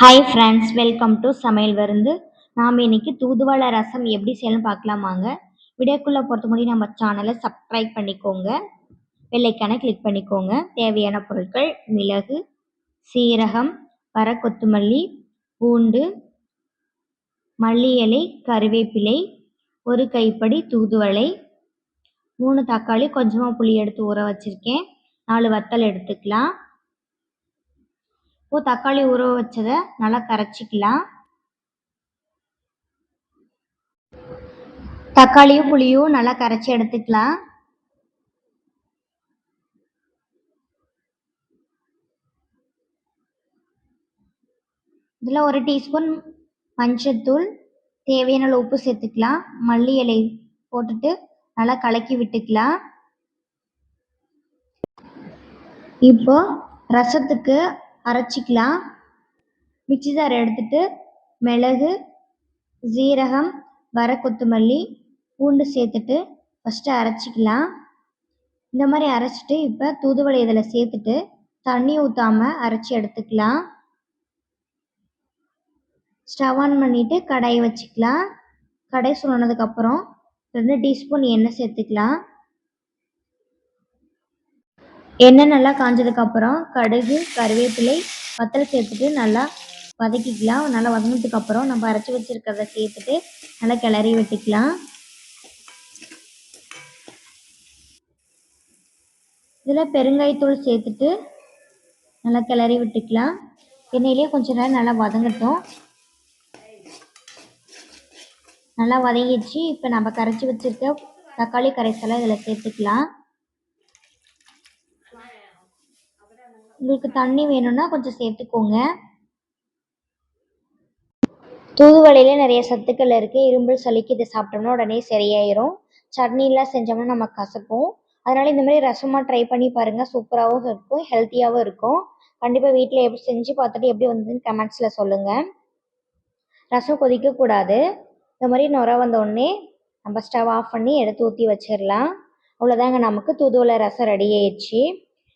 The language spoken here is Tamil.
ஹாய் ஃப்ரெண்ட்ஸ் வெல்கம் டு சமையல் விருந்து. நாம் இன்னைக்கு தூதுவளை ரசம் எப்படி செய்யணும்னு பார்க்கலாமாங்க. வீடியோக்குள்ளே பொறுத்த முடியும் நம்ம சேனலை சப்ஸ்கிரைப் பண்ணிக்கோங்க. வெள்ளைக்கான கிளிக் பண்ணிக்கோங்க. தேவையான பொருட்கள் மிளகு சீரகம் வர கொத்தமல்லி பூண்டு மல்லி இலை கருவேப்பிலை ஒரு கைப்படி தூதுவளை மூணு தக்காளி கொஞ்சமாக புளி எடுத்து ஊற வச்சுருக்கேன். நாலு வத்தல் எடுத்துக்கலாம். இப்போ தக்காளி ஊற வச்சதை நல்லா கரைச்சிக்கலாம். தக்காளியும் புளியும் நல்லா கரைச்சி எடுத்துக்கலாம். இதில் ஒரு டீஸ்பூன் மஞ்சத்தூள் தேவையான உப்பு சேர்த்துக்கலாம். மல்லி இலை போட்டுட்டு நல்லா கலக்கி விட்டுக்கலாம். இப்போ ரசத்துக்கு அரைச்சிக்கலாம். மிக்சி ஜார் எடுத்துட்டு மிளகு ஜீரகம் வர கொத்தமல்லி பூண்டு சேர்த்துட்டு ஃபஸ்ட்டு அரைச்சிக்கலாம். இந்த மாதிரி அரைச்சிட்டு இப்போ தூதுவளை இதில் சேர்த்துட்டு தண்ணி ஊற்றாமல் அரைச்சி எடுத்துக்கலாம். ஸ்டவ் ஆன் பண்ணிவிட்டு கடாயை வச்சுக்கலாம். கடை சொன்னதுக்கப்புறம் ரெண்டு டீஸ்பூன் எண்ணெய் சேர்த்துக்கலாம். எண்ணெய் நல்லா காஞ்சதுக்கப்புறம் கடுகு கருவேப்பிலை வத்தல் சேர்த்துட்டு நல்லா வதக்கிக்கலாம். நல்லா வதங்கினதுக்கப்புறம் நம்ம அரைச்சி வச்சுருக்கிறத சேர்த்துட்டு நல்லா கிளறி விட்டுக்கலாம். இதில் பெருங்காயத்தூள் சேர்த்துட்டு நல்லா கிளறி விட்டுக்கலாம். எண்ணெயிலே கொஞ்சம் நேரம் நல்லா வதங்கட்டும். நல்லா வதங்கிடுச்சு. இப்போ நம்ம கரைச்சி வச்சுருக்க தக்காளி கரைசலை இதில் சேர்த்துக்கலாம். உங்களுக்கு தண்ணி வேணும்னா கொஞ்சம் சேர்த்துக்கோங்க. தூதுவளையில நிறைய சத்துக்கள் இருக்குது இரும்பல் சளிக்கு இதை சாப்பிட்டோம்னா உடனே சரியாயிரும். சட்னிலாம் செஞ்சோம்னா நம்ம கசக்கும். அதனால இந்த மாதிரி ரசமாக ட்ரை பண்ணி பாருங்கள் சூப்பராகவும் இருக்கும் ஹெல்த்தியாகவும் இருக்கும். கண்டிப்பாக வீட்டில் எப்படி செஞ்சு பார்த்துட்டு எப்படி வந்ததுன்னு கமெண்ட்ஸில் சொல்லுங்கள் ரசம் கொதிக்கக்கூடாது இந்த மாதிரி நுர வந்தோடனே நம்ம ஸ்டவ் ஆஃப் பண்ணி எடுத்து ஊற்றி வச்சிடலாம். அவ்வளோதாங்க நமக்கு தூதுவளை ரசம் ரெடி ஆயிடுச்சு.